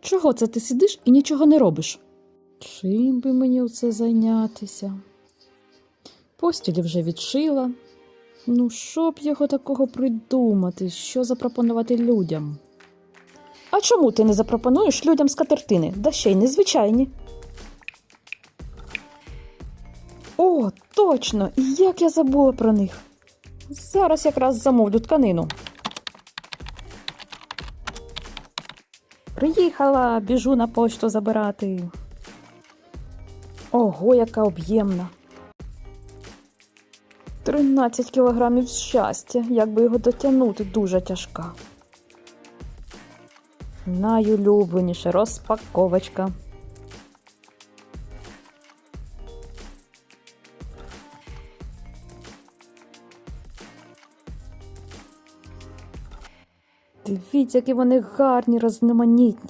Чого це ти сидиш і нічого не робиш? Чим би мені оце зайнятися? Постілі вже відшила. Ну, що б його такого придумати, що запропонувати людям? А чому ти не запропонуєш людям скатертини, да ще й незвичайні? О, точно! Як я забула про них. Зараз якраз замовлю тканину. Приїхала, біжу на почту забирати. Ого, яка об'ємна. 13 кілограмів щастя, як би його дотягнути, дуже тяжка. Найулюбленіша розпаковочка. Дивіться, які вони гарні, розноманітні.